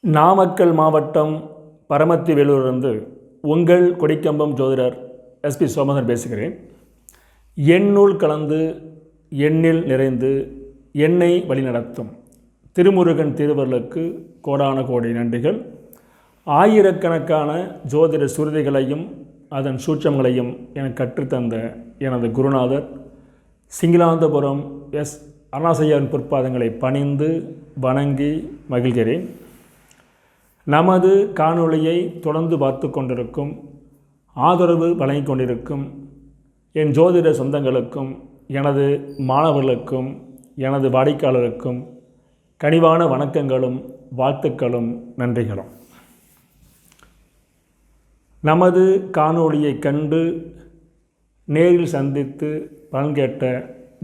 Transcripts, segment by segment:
நாமக்கல் மாவட்டம் பரமத்தி வேலூரிலிருந்து உங்கள் கொடிக்கம்பம் ஜோதிடர் எஸ்பி சோமகன் பேசுகிறேன். எண்ணுள் கலந்து எண்ணில் நிறைந்து எண்ணெய் வழிநடத்தும் திருமுருகன் திருவருளுக்கு கோடான கோடி நன்றிகள். ஆயிரக்கணக்கான ஜோதிட சுருதிகளையும் அதன் சூட்சங்களையும் எனக்கு கற்றுத்தந்த எனது குருநாதர் சிங்கிலாந்தபுரம் எஸ் அருணாசையாவின் பொற்பாதங்களை பணிந்து வணங்கி மகிழ்கிறேன். நமது காணொளியை தொடர்ந்து பார்த்து கொண்டிருக்கும் ஆதரவு வழங்கி கொண்டிருக்கும் என் ஜோதிட சொந்தங்களுக்கும் எனது மாணவர்களுக்கும் எனது வாடிக்கையாளருக்கும் கனிவான வணக்கங்களும் வாழ்த்துக்களும் நன்றிகளும். நமது காணொளியை கண்டு நேரில் சந்தித்து பலன் கேட்ட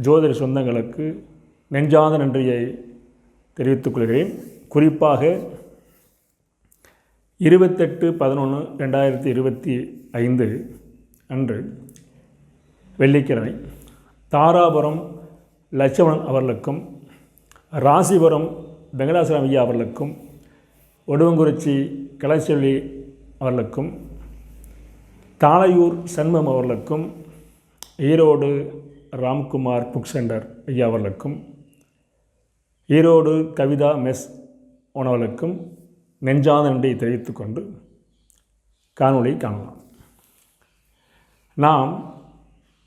ஜோதிட சொந்தங்களுக்கு நெஞ்சாத நன்றியை தெரிவித்துக் கொள்கிறேன். குறிப்பாக இருபத்தெட்டு பதினொன்று ரெண்டாயிரத்தி இருபத்தி ஐந்து அன்று வெள்ளிக்கிழமை தாராபுரம் லட்சுமணன் அவர்களுக்கும் ராசிபுரம் வெங்கடாசலம் ஐயா அவர்களுக்கும் ஒடுவங்குறிச்சி கலைச்செல்வி அவர்களுக்கும் தாளையூர் சண்முகம் அவர்களுக்கும் ஈரோடு ராம்குமார் புக் சென்டர் ஐயா அவர்களுக்கும் ஈரோடு கவிதா மெஸ் உணவர்களுக்கும் நெஞ்சாத நன்றியை தெரிவித்துக்கொண்டு காணொளி காணலாம். நாம்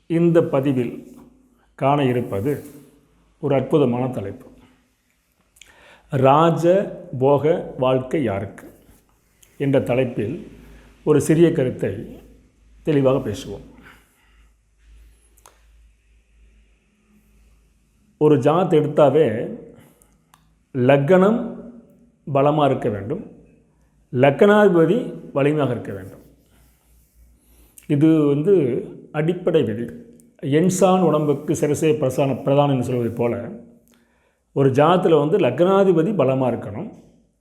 இந்த பதிவில் காண இருப்பது ஒரு அற்புதமான தலைப்பு. ராஜ போக வாழ்க்கை யாருக்கு? என்ற தலைப்பில் ஒரு சிறிய கருத்தை தெளிவாக பேசுவோம். ஒரு ஜாத் எடுத்தாவே லக்கணம் பலமாக இருக்க வேண்டும். லக்கணாதிபதி வலிமையாக இருக்க வேண்டும். இது வந்து அடிப்படை விதி. என்சான் உடம்புக்கு சிரசே பிரசான பிரதானம் சொல்வது சொல்வதை ஒரு ஜாத்தில் வந்து லக்னாதிபதி பலமாக இருக்கணும்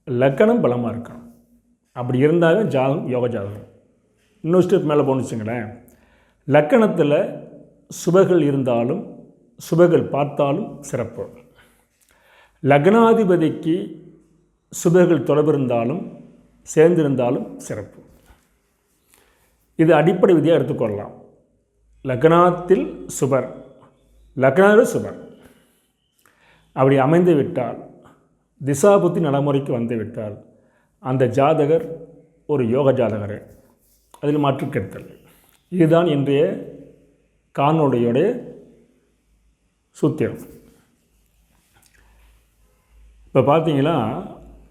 லக்கணம் பலமாக இருக்கணும். அப்படி இருந்தாவே ஜாதகம் யோக ஜாதகம். இன்னொரு ஸ்டெப் மேலே போணுச்சுங்களேன் லக்கணத்தில் சுபர்கள் இருந்தாலும் சுபர்கள் பார்த்தாலும் சிறப்பு. லக்னாதிபதிக்கு சுபர்கள் தொடர்பு இருந்தாலும் சேர்ந்திருந்தாலும் சிறப்பு. இது அடிப்படை விதியாக எடுத்துக்கொள்ளலாம் லக்னாத்தில் சுபர் லக்னாவில் சுபர். அப்படி அமைந்து விட்டால் திசாபுத்தி நடைமுறைக்கு வந்து விட்டால் அந்த ஜாதகர் ஒரு யோக ஜாதகர். அதில் மாற்று இதுதான் இன்றைய காணொளியோடைய சூத்திரம். இப்போ பார்த்தீங்கன்னா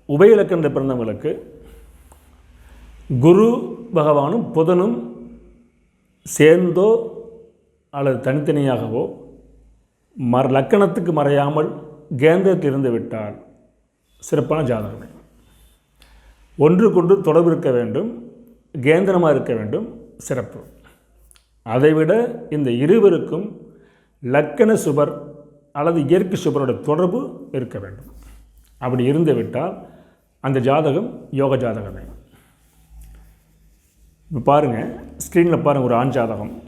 உபயலக்கண்ட பிறந்தவங்களுக்கு குரு பகவானும் புதனும் சேர்ந்தோ அல்லது தனித்தனியாகவோ மர லக்கணத்துக்கு மறையாமல் கேந்திரத்தில் இருந்து விட்டால் சிறப்பான ஜாதகம் ஒன்று கொண்டு தொடர்பு இருக்க வேண்டும் கேந்திரமாக இருக்க வேண்டும் சிறப்பு. அதைவிட இந்த இருவருக்கும் லக்கண சுபர் அல்லது இயற்கை சுபரோட தொடர்பு இருக்க வேண்டும். அப்படி இருந்து விட்டால் அந்த ஜாதகம் யோக ஜாதகமே. இப்போ பாருங்கள் ஸ்க்ரீனில் பாருங்கள் ஒரு ஆண் ஜாதகம்.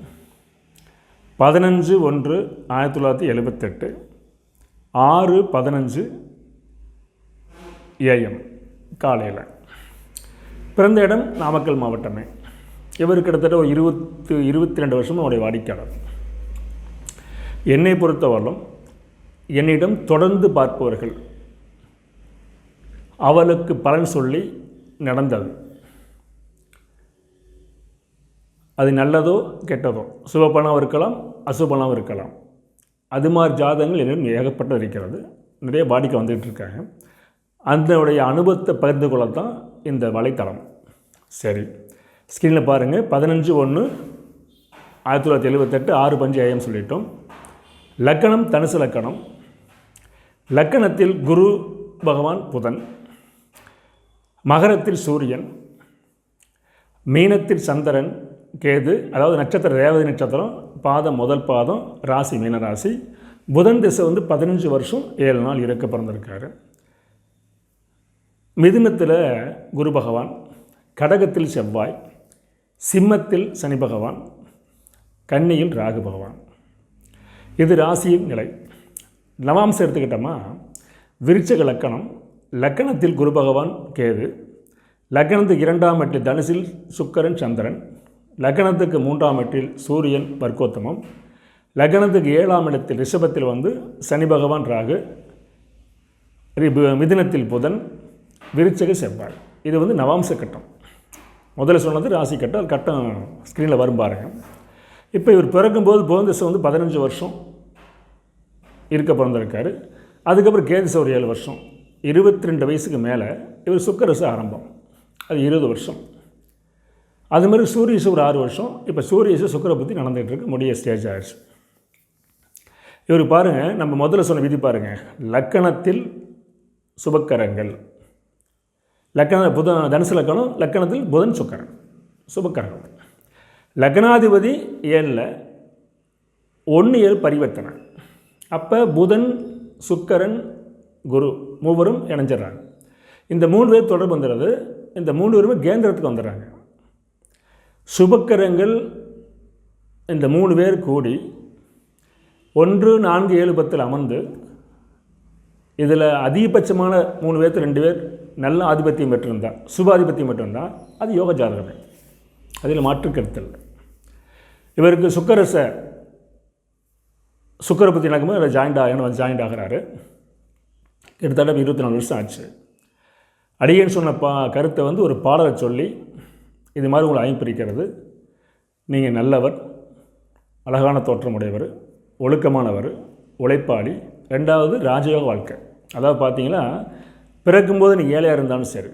பதினஞ்சு ஒன்று ஆயிரத்தி தொள்ளாயிரத்தி எழுபத்தெட்டு ஆறு பதினஞ்சு ஏஎம் காலையில். பிறந்த இடம் நாமக்கல் மாவட்டமே. இவர் கிட்டத்தட்ட ஒரு இருபத்து இருபத்தி ரெண்டு வருஷம் அவருடைய வாடிக்கையாளர். என்னை பொறுத்தவரையிலும் என்னிடம் தொடர்ந்து பார்ப்பவர்கள் அவளுக்கு பலன் சொல்லி நடந்தது. அது நல்லதோ கெட்டதோ? சுபபலம் இருக்கலாம் அசுபணம் இருக்கலாம். அது மாதிரி ஜாதகங்கள் என்னிடம் ஏகப்பட்டு இருக்கிறது நிறைய வாடிக்கை வந்துகிட்டு இருக்காங்க. அதனுடைய அனுபவத்தை பகிர்ந்து கொள்ள தான் இந்த வலைத்தளம். சரி. ஸ்க்ரீனில் பாருங்கள் பதினஞ்சு ஒன்று ஆயிரத்தி தொள்ளாயிரத்தி எழுபத்தெட்டு ஆறு பஞ்சு ஏஎம் சொல்லிட்டோம். லக்கணம் தனுசு லக்கணம். லக்கணத்தில் குரு பகவான் புதன். மகரத்தில் சூரியன். மீனத்தில் சந்திரன் கேது அதாவது நட்சத்திர ரேவதி நட்சத்திரம் பாதம் முதல் பாதம் ராசி மீன ராசி. புதன் திசை வந்து பதினஞ்சு வருஷம் ஏழு நாள் இறக்க பிறந்திருக்காரு. மிதுனத்தில் குரு பகவான் கடகத்தில் செவ்வாய் சிம்மத்தில் சனி பகவான் கன்னியில் ராகு பகவான். இது ராசியின் நிலை. நவாம்சம் எடுத்துக்கிட்டோமா விருச்சக லக்கணம் லக்கணத்தில் குரு பகவான் கேது. லக்கணத்துக்கு இரண்டாம் எட்டில் தனுசில் சுக்கரன் சந்திரன். லக்கணத்துக்கு மூன்றாம் எட்டில் சூரியன் வர்க்கோத்தமம் லக்கணத்துக்கு ஏழாம் இடத்தில் ரிஷபத்தில் வந்து சனி பகவான் ராகு. ரி- புதன் விருச்சக செவ்வாய். இது வந்து நவாம்ச கட்டம். முதல்ல சொன்னது ராசி கட்டம் அது கட்டம் ஸ்க்ரீனில் வரும் பாருங்க. இப்போ இவர் பிறக்கும்போது புதன் வந்து பதினஞ்சு வருஷம். இருக்க பிறந்திருக்காரு. அதுக்கப்புறம் கேதுச ஒரு ஏழு வருஷம். இருபத்தி ரெண்டு வயசுக்கு மேலே இவர் சுக்கரசு ஆரம்பம். அது இருபது வருஷம். அது மாதிரி சூரியசு ஒரு ஆறு வருஷம். இப்போ சூரியசு சுக்கரை பற்றி நடந்துகிட்ருக்கு முடிய ஸ்டேஜ் ஆயிடுச்சு. இவர் பாருங்கள் நம்ம முதல்ல சொன்ன விதி பாருங்கள் லக்கணத்தில் சுபக்கரங்கள். லக்கண புதன் தனுசு லக்கணம் லக்கணத்தில் புதன் சுக்கரன். சுபக்கரங்கள். லக்னாதிபதி ஏழில் ஒன்று ஏழு பரிவர்த்தனை. அப்போ புதன் சுக்கரன் குரு மூவரும் இணைஞ்சிடுறாங்க. இந்த மூணு பேர் தொடர்பு வந்துடுறது. இந்த மூணு பேருமே கேந்திரத்துக்கு வந்துடுறாங்க. சுபக்கரங்கள் இந்த மூணு பேர் கூடி ஒன்று நான்கு ஏழு பத்தில் அமர்ந்து இதில் அதிகபட்சமான மூணு பேர்த்து ரெண்டு பேர் நல்ல ஆதிபத்தியம் பெற்றிருந்தா சுபாதிபத்தியம் பெற்றிருந்தா அது யோக ஜாதகமே அதில் மாற்று கருத்து இவருக்கு சுக்கரச சுக்கரை பற்றி நடக்கும்போது அதில் ஜாயிண்ட் ஆகணும் வந்து ஜாயிண்ட் ஆகிறாரு. கிட்டத்தட்ட இருபத்தி நாலு வருஷம் ஆச்சு. அடியேன்னு சொன்ன பா கருத்தை வந்து ஒரு பாடலை சொல்லி இது மாதிரி உங்களை ஐம்பிரிக்கிறது நீங்கள் நல்லவர் அழகான தோற்றமுடையவர் ஒழுக்கமானவர் உழைப்பாளி ரெண்டாவது ராஜயோக வாழ்க்கை. அதாவது பார்த்தீங்கன்னா பிறக்கும்போது நீங்கள் ஏழையாக இருந்தாலும் சரி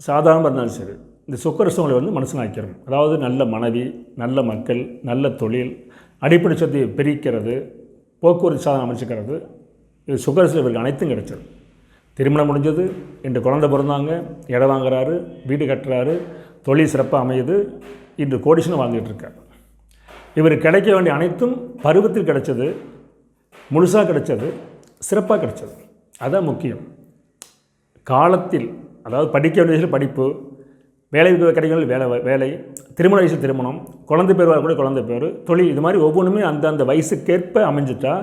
சாதாரணமாக இருந்தாலும் சரி இந்த சுக்கரசவங்களை வந்து மனசனாக்கிறோம் அதாவது நல்ல மனைவி நல்ல மக்கள் நல்ல தொழில் அடிப்படை சொத்தை பிரிக்கிறது போக்குவரத்து சாதனம் அமைச்சுக்கிறது இது சுகர் இவருக்கு அனைத்தும் கிடைச்சது. திருமணம் முடிஞ்சது. இன்று குழந்தை பிறந்தாங்க. இடம் வாங்குறாரு. வீடு கட்டுறாரு. தொழில் சிறப்பாக அமையுது. இன்று கோடிஷனும் வாங்கிட்டுருக்கார் இவர் கிடைக்க வேண்டிய அனைத்தும் பருவத்தில் கிடைச்சது. முழுசாக கிடைச்சது. சிறப்பாக கிடைச்சது. அதான் முக்கியம். காலத்தில் அதாவது படிக்க வேண்டிய படிப்பு வேலை கிடைக்க வேலை வேலை திருமண வயசு திருமணம் குழந்தை பேர் வரக்கூடிய குழந்தை பேர் தொழில் இது மாதிரி ஒவ்வொன்றுமே அந்தந்த வயசுக்கேற்ப அமைஞ்சிட்டா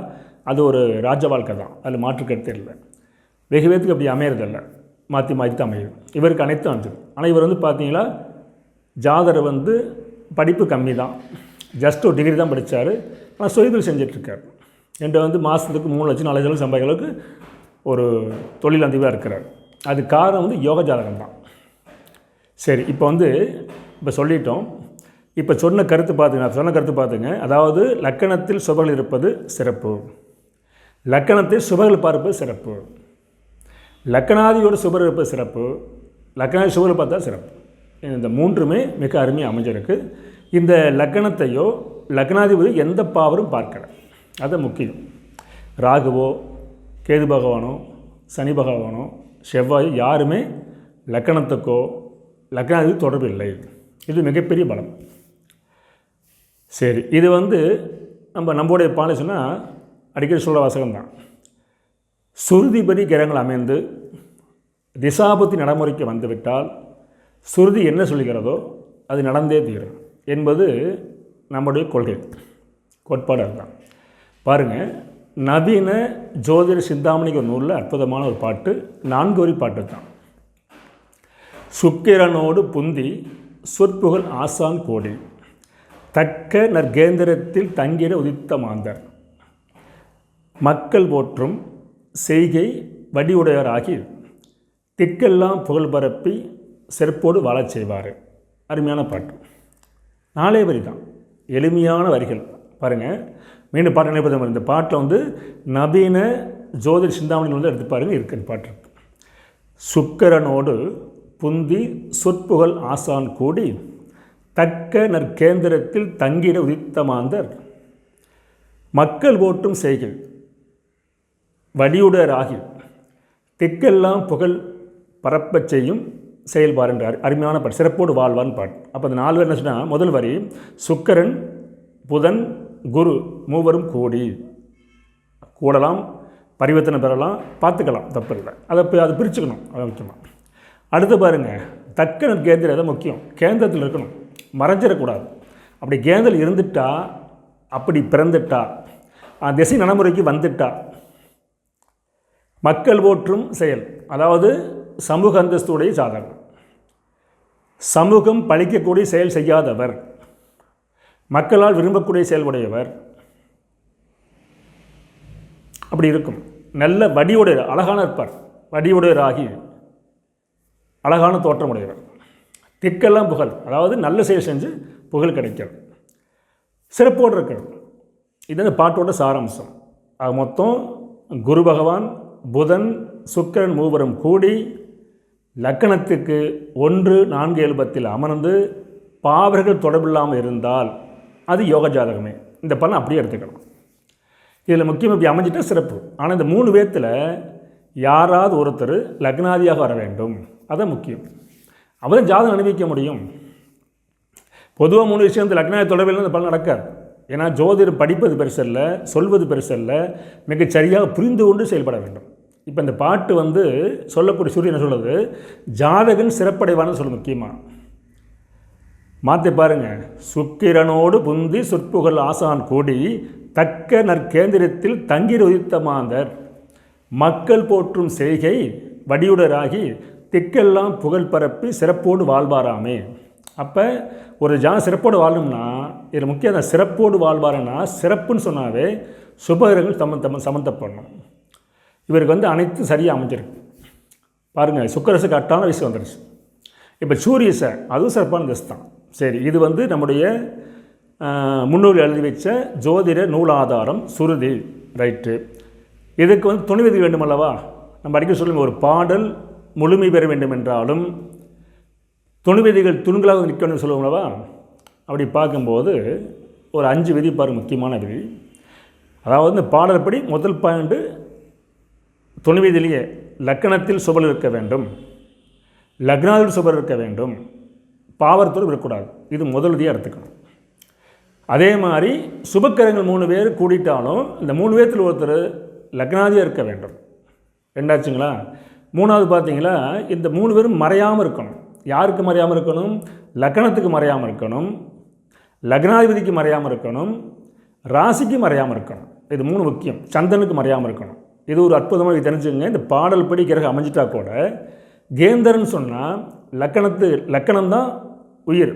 அது ஒரு ராஜ வாழ்க்கை தான். அதில் மாற்று கருத்து இல்லை. வெகு பேத்துக்கு அப்படி அமையறதில்ல மாற்றி மாற்றி தான் அமையும். இவருக்கு அனைத்தும் அஞ்சு ஆனால் இவர் வந்து பார்த்தீங்களா ஜாதர் வந்து படிப்பு கம்மி தான். ஜஸ்ட் ஒரு டிகிரி தான் படித்தார் ஆனால் சுயதொழில் செஞ்சிட்ருக்கார். என்கிட்ட வந்து மாதத்துக்கு மூணு லட்சம் நாலு லட்சம் சம்பாதிக்கிற அளவுக்கு ஒரு தொழில் அதிபராக இருக்கிறார். அது காரணம் வந்து யோக ஜாதகம் தான். சரி இப்போ வந்து இப்போ சொல்லிட்டோம். இப்போ சொன்ன கருத்து பார்த்துங்க நான் சொன்ன கருத்து பார்த்துங்க அதாவது லக்கணத்தில் சுபர்கள் இருப்பது சிறப்பு. லக்கணத்தில் சுபர்கள் பார்ப்பது சிறப்பு. லக்கணாதியோட சுபர் இருப்பது சிறப்பு. லக்கணாதி சுபர் பார்த்தா சிறப்பு. இந்த மூன்றுமே மிக அருமையாக அமைஞ்சிருக்கு. இந்த லக்கணத்தையோ லக்னாதிபதி எந்த பாவரும் பார்க்கல. அது முக்கியம். ராகுவோ கேது பகவானோ சனி பகவானோ செவ்வாயோ யாருமே லக்கணத்துக்கோ லக்னாதிபதி தொடர்பு இல்லை. இது மிகப்பெரிய பலம். சரி இது வந்து நம்ம நம்மளுடைய பாலை அடிக்கடி சொல்கிற வாசகம் தான் சுருதிபதி கிரகங்கள் அமைந்து திசாபத்தி நடைமுறைக்கு வந்துவிட்டால் சுருதி என்ன சொல்லுகிறதோ அது நடந்தே தீரும் என்பது நம்முடைய கொள்கை. கோட்பாடு அதுதான். பாருங்கள் நவீன ஜோதிட சிந்தாமணிக்கு ஒரு நூலில் அற்புதமான ஒரு பாட்டு நான்கு வரி பாட்டு தான் சுக்கிரனோடு புந்தி சொற்புகழ் ஆசான் கோடி தக்க நற்கேந்திரத்தில் தங்கிட உதித்த மாந்தர். மக்கள் போற்றும் செய்கை வடிவுடையவராகி திக்கெல்லாம் புகழ் பரப்பி செருப்போடு வாழச் செய்வார். அருமையான பாட்டு. நாளே வரி தான் எளிமையான வரிகள். பாருங்கள் மீண்டும் பாட்டு நினைப்பது இந்த பாட்டில் வந்து நவீன ஜோதிட சிந்தாமணி வந்து எடுத்து பாருங்கள் இருக்கு பாட்டு சுக்கரனோடு புந்தி சொற்புகழ் ஆசான் கூடி தக்க நற்கேந்திரத்தில் தங்கிட உதித்த மாந்தர் மக்கள் ஓட்டும் செய்கை வடியுடராகி திக்கெல்லாம் புகழ் பரப்பச் செய்யும் செயல்பார் என்றார். அருமையான பாட்டு சிறப்போடு வாழ்வான் பாட்டு அப்போ அந்த நாலு பேர் என்ன சொன்னால் முதல் வரி சுக்கரன் புதன் குரு மூவரும் கூடி. கூடலாம் பரிவர்த்தனை பெறலாம் பார்த்துக்கலாம் தப்பு இல்லை. அதை அதை பிரிச்சுக்கணும் அதை முக்கியமாக அடுத்து பாருங்கள் தக்க கேந்திரம் தான் முக்கியம்? கேந்திரத்தில் இருக்கணும். மறைஞ்சிடக்கூடாது. அப்படி கேந்திரம் இருந்துட்டா அப்படி பிறந்துட்டா அந்த திசை நடைமுறைக்கு வந்துட்டா மக்கள் போற்றும் செயல் அதாவது சமூக அந்தஸ்துடைய சாதகம் சமூகம் பழிக்கக்கூடிய செயல் செய்யாதவர் மக்களால் விரும்பக்கூடிய செயல்புடையவர் அப்படி இருக்கும். நல்ல வடிவுடையர் அழகான இருப்பார் வடிவுடையராகி அழகான தோற்றமுடையவர் திக்கெல்லாம் புகழ் அதாவது நல்ல செயல் செஞ்சு புகழ் கிடைக்கிறது சிறப்போடு இருக்கிறது இது அந்த பாட்டோட சாராம்சம். அது மொத்தம் குரு பகவான் புதன் சுக்கிரன் மூவரும் கூடி லக்கணத்துக்கு ஒன்று நான்கு எழுபத்தில் அமர்ந்து பாவர்கள் தொடர்பில்லாமல் இருந்தால் அது யோக ஜாதகமே. இந்த பலன் அப்படியே எடுத்துக்கணும் இதில் முக்கியம் இப்படி அமைஞ்சிட்டா சிறப்பு. ஆனால் இந்த மூணு பேர்த்தில் யாராவது ஒருத்தர் லக்னாதியாக வர வேண்டும். அதான் முக்கியம். அவதான் ஜாதகம் அனுபவிக்க முடியும். பொதுவாக மூணு விஷயம் இந்த லக்னாய தொடர்பில் அந்த பலன் நடக்காது ஏன்னா ஜோதிடர் படிப்பது பெருசல்ல சொல்வது பெருசல்ல மிகச் சரியாக புரிந்து கொண்டு செயல்பட வேண்டும். இப்போ இந்த பாட்டு வந்து சொல்லக்கூடிய சூரியன் என்ன சொல்லுது? ஜாதகன் சிறப்படைவான்னு சொல்லுது முக்கியமாக மாற்றி பாருங்க. சுக்கிரனோடு புந்தி சொற்புகள் ஆசான் கூடி தக்க நற்கேந்திரத்தில் தங்கிர் உதித்த மாந்தர். மக்கள் போற்றும் செய்கை வடியுடராகி திக்கெல்லாம் புகழ் பரப்பி சிறப்போடு வாழ்வாராமே. அப்போ ஒரு ஜான சிறப்போடு வாழணும்னா இதில் முக்கியம் அந்த சிறப்போடு வாழ்வாருன்னா சிறப்புன்னு சொன்னாவே சுபகிரகங்கள் சம்மந்த சம்மந்தப்படணும் இவருக்கு வந்து அனைத்தும் சரியாக அமைஞ்சிருக்கு. பாருங்கள் சுக்கரசுக்கு அட்டான வயசு வந்துடுச்சு இப்போ சூரியசை அதுவும் சிறப்பான திசை தான். சரி இது வந்து நம்முடைய முன்னூறு எழுதி வச்ச ஜோதிட நூலாதாரம் சுருதி ரைட்டு. இதுக்கு வந்து துணிவிதி வேண்டுமல்லவா? நம்ம அடிக்கடி சொல்லுங்கள் ஒரு பாடல் முழுமை பெற வேண்டும் என்றாலும் துணிவிதிகள் துணுங்களாக நிற்கணும்னு சொல்லுவோம்லவா அப்படி பார்க்கும்போது ஒரு அஞ்சு விதி பாருங்க முக்கியமான விதி அதாவது இந்த பாடல்படி முதல் பாயிண்ட்டு துணிவிதிலேயே லக்கணத்தில் சுபல் இருக்க வேண்டும். லக்னாவில் சுபர் இருக்க வேண்டும். பாவரத்தோடு இருக்கக்கூடாது இது முதல் விதியாக எடுத்துக்கணும். அதே மாதிரி சுபக்கரங்கள் மூணு பேர் கூடிட்டாலும் இந்த மூணு பேர்த்தில் ஒருத்தர் லக்னாதியாக இருக்க வேண்டும். ரெண்டாச்சுங்களா? மூணாவது பார்த்தீங்களா இந்த மூணு பேரும் மறையாமல் இருக்கணும். யாருக்கு மறையாமல் இருக்கணும்? லக்கணத்துக்கு மறையாமல் இருக்கணும். லக்னாதிபதிக்கு மறையாமல் இருக்கணும். ராசிக்கு மறையாமல் இருக்கணும். இது மூணு முக்கியம். சந்தனுக்கு மறையாமல் இருக்கணும். இது ஒரு அற்புதமாக தெரிஞ்சுங்க இந்த பாடல் படி கிரகம் அமைஞ்சிட்டா கூட கேந்தரன் சொன்னால் லக்கணத்து லக்கணம் தான் உயிர்.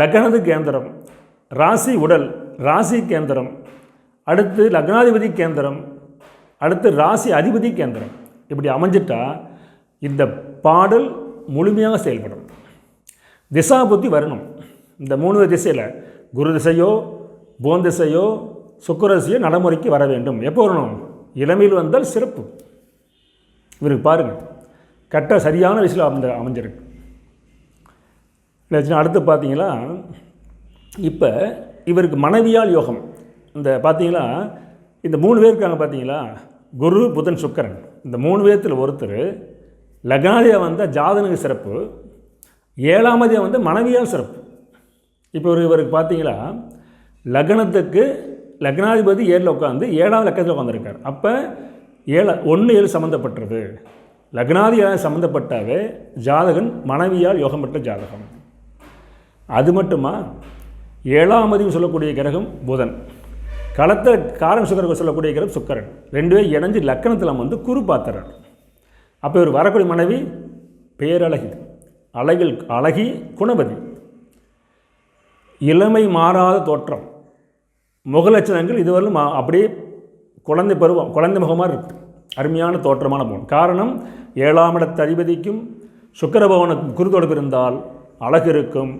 லக்கணத்து கேந்திரம் ராசி உடல் ராசி கேந்திரம். அடுத்து லக்னாதிபதி கேந்திரம் அடுத்து ராசி அதிபதி கேந்திரம். இப்படி அமைஞ்சிட்டா இந்த பாடல் முழுமையாக செயல்படும். திசா புத்தி வரணும். இந்த மூணு திசையில் குரு திசையோ போன் திசையோ சுக்கரசியோ நடைமுறைக்கு வர வேண்டும். எப்போ வரணும்? இளமையில் வந்தால் சிறப்பு. இவருக்கு பாருங்கள் கட்ட சரியான விஷயம் அமைந்த அமைஞ்சிருக்கு. இல்லைச்சுன்னா அடுத்து பார்த்தீங்களா இப்போ இவருக்கு மனைவியால் யோகம். இந்த பார்த்தீங்களா இந்த மூணு பேர் இருக்காங்க பார்த்தீங்களா குரு புதன் சுக்கரன். இந்த மூணு பேர்த்தில் ஒருத்தர் லக்னாதியாக வந்தால் ஜாதனுக்கு சிறப்பு ஏழாமதியாக வந்து மனைவியால் சிறப்பு. இப்போ ஒரு இவருக்கு பார்த்தீங்களா லக்னத்துக்கு லக்னாதிபதி ஏழில் உட்காந்து ஏழாவது லக்கத்தில் உட்காந்துருக்கார் அப்போ ஏழ ஒன்று ஏழு சம்மந்தப்பட்டது லக்னாதியால் சம்மந்தப்பட்டாவே ஜாதகன் மனைவியால் யோகம் பெற்ற ஜாதகம். அது மட்டுமா ஏழாம் அதிகம் சொல்லக்கூடிய கிரகம் புதன். களத்தை காரம் சுக்கரகம் சொல்லக்கூடிய கிரகம் சுக்கரன். ரெண்டு பேர் இணைஞ்சு லக்கணத்தில் வந்து குரு பாத்திரன் அப்போ இவர் வரக்கூடிய மனைவி பேரழகி அழகில் அழகி குணபதி. இளமை மாறாத தோற்றம். முகலட்சணங்கள் இதுவரையிலும் அப்படியே குழந்தை பருவம் குழந்தை முகமாக இருக்குது அருமையான தோற்றமான பவன் காரணம் ஏழாம் இடத்த அதிபதிக்கும் சுக்கரபவனுக்கும் குருதொடர்பு இருந்தால் அழகு இருக்கும்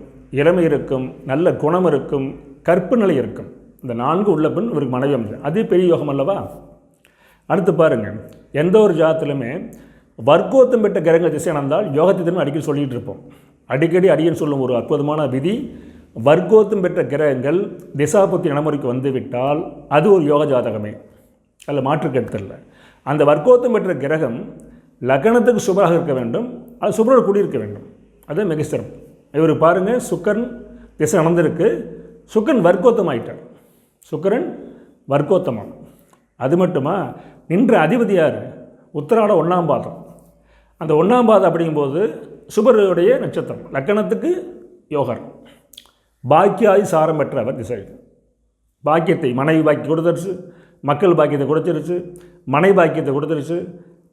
இளமை இருக்கும் நல்ல குணம் இருக்கும் கற்பு நிலை இருக்கும். இந்த நான்கு உள்ள பெண் இவருக்கு மனைவி அமைச்சு அது பெரிய யோகம் அல்லவா? அடுத்து பாருங்கள் எந்த ஒரு ஜாதத்திலுமே வர்க்கோத்தம் பெற்ற கிரகங்கள் திசை நடந்தால் யோகத்தை தினம் அடிக்கடி சொல்லிகிட்டு இருப்போம். அடிக்கடி அடியன் சொல்லும் ஒரு அற்புதமான விதி வர்க்கோத்தம் பெற்ற கிரகங்கள் திசாபுத்தி நடைமுறைக்கு வந்துவிட்டால் அது ஒரு யோக ஜாதகமே. அதில் மாற்று கருத்தல்ல அந்த வர்க்கோத்தம் பெற்ற கிரகம் லக்னத்துக்கு சுபராக இருக்க வேண்டும் அது சுபரோடு கூடியிருக்க வேண்டும். அது மிக சிறப்பு. இவர் பாருங்கள் சுக்கரன் திசை நடந்திருக்கு. சுக்கரன் வர்க்கோத்தம் ஆயிட்டார் சுக்கரன் வர்க்கோத்தமம். அது மட்டுமா? நின்ற அதிபதி யார்? உத்தராட ஒன்றாம் பாதம். அந்த ஒன்றாம் பாதம் அப்படிங்கும்போது சுபருடைய நட்சத்திரம். லக்கணத்துக்கு யோகர். பாக்கியாதி சாரம் பெற்றவர் திசை. பாக்கியத்தை மனைவி பாக்கி கொடுத்துருச்சு. மக்கள் பாக்கியத்தை கொடுத்துருச்சு. மனை பாக்கியத்தை கொடுத்துருச்சு.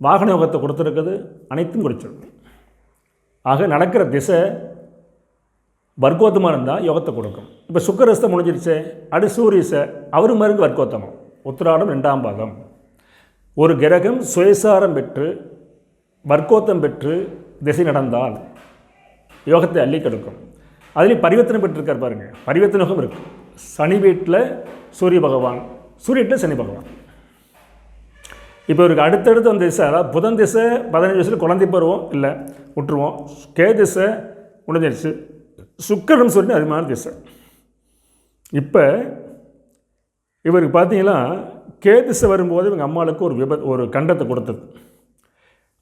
வாகன யோகத்தை கொடுத்துருக்குது. அனைத்தும் கொடுத்துருக்கு ஆக நடக்கிற திசை வர்க்கோத்தமாக இருந்தால் யோகத்தை கொடுக்கும். இப்போ சுக்கரஸ்தம் முடிஞ்சிருச்சு. அடு சூரியசை. அவரு மருந்து வர்க்கோத்தமம். உத்திராடம் ரெண்டாம் பாகம் ஒரு கிரகம் சுயசாரம் பெற்று வர்க்கோத்தம் பெற்று திசை நடந்தால் யோகத்தை அள்ளி கெடுக்கும். அதுலேயும் பரிவர்த்தனை பெற்றிருக்கார் பாருங்க. பரிவர்த்தனை இருக்கும் சனி வீட்டில் சூரிய பகவான் சூரிய வீட்டில் சனி பகவான். இப்போ இவருக்கு அடுத்தடுத்து வந்த திசை அதாவது புதன் திசை பதினஞ்சு வயசில் குழந்தை பருவம் இல்லை விட்டுருவோம் கே திசை முடிஞ்சிருச்சு. சுக்கரன் சொல்லி அதிகமான திசை. இப்போ இவருக்கு பார்த்தீங்கன்னா கே திசை வரும்போது இவங்க அம்மாளுக்கு ஒரு விபத் ஒரு கண்டத்தை கொடுத்தது.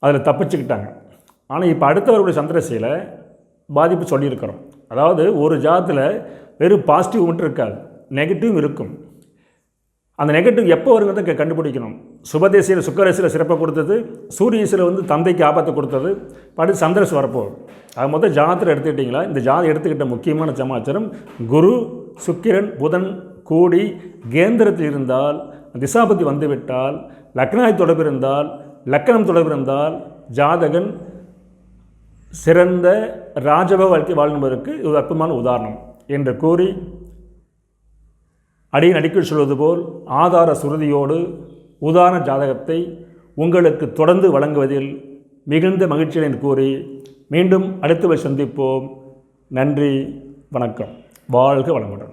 அதில் தப்பிச்சுக்கிட்டாங்க. ஆனால் இப்போ அடுத்தவர்களுடைய சந்திரசையில் பாதிப்பு சொல்லியிருக்கிறோம். அதாவது ஒரு ஜாதத்தில் வெறும் பாசிட்டிவ் மட்டும் இருக்காது நெகட்டிவும் இருக்கும். அந்த நெகட்டிவ் எப்போ வருங்கிறத கண்டுபிடிக்கணும். சுபதேசியில் சுக்கரேசியில் சிறப்பை கொடுத்தது சூரியசில் வந்து தந்தைக்கு ஆபத்தை கொடுத்தது அடுத்து சந்திரஸ் வரப்போகுது. அது மொத்தம் ஜாதத்தில் எடுத்துக்கிட்டிங்களா? இந்த ஜாதம் எடுத்துக்கிட்ட முக்கியமான சமாச்சாரம் குரு சுக்கிரன் புதன் கூடி கேந்திரத்தில் இருந்தால் திசாபதி வந்துவிட்டால் லக்னாய் தொடர்பு இருந்தால் லக்கணம் தொடர்பு இருந்தால் ஜாதகன் சிறந்த ராஜப வாழ்க்கை வாழ்ந்தவருக்கு இது ஒரு அற்புதமான உதாரணம் என்று கூறி அடியின் அடிக்கடி சொல்வது போல் ஆதார சுருதியோடு உதாரண ஜாதகத்தை உங்களுக்கு தொடர்ந்து வழங்குவதில் மிகுந்த மகிழ்ச்சியுடன் கூறி மீண்டும் அடுத்தவர் சந்திப்போம். நன்றி வணக்கம். வாழ்க வளமுடன்.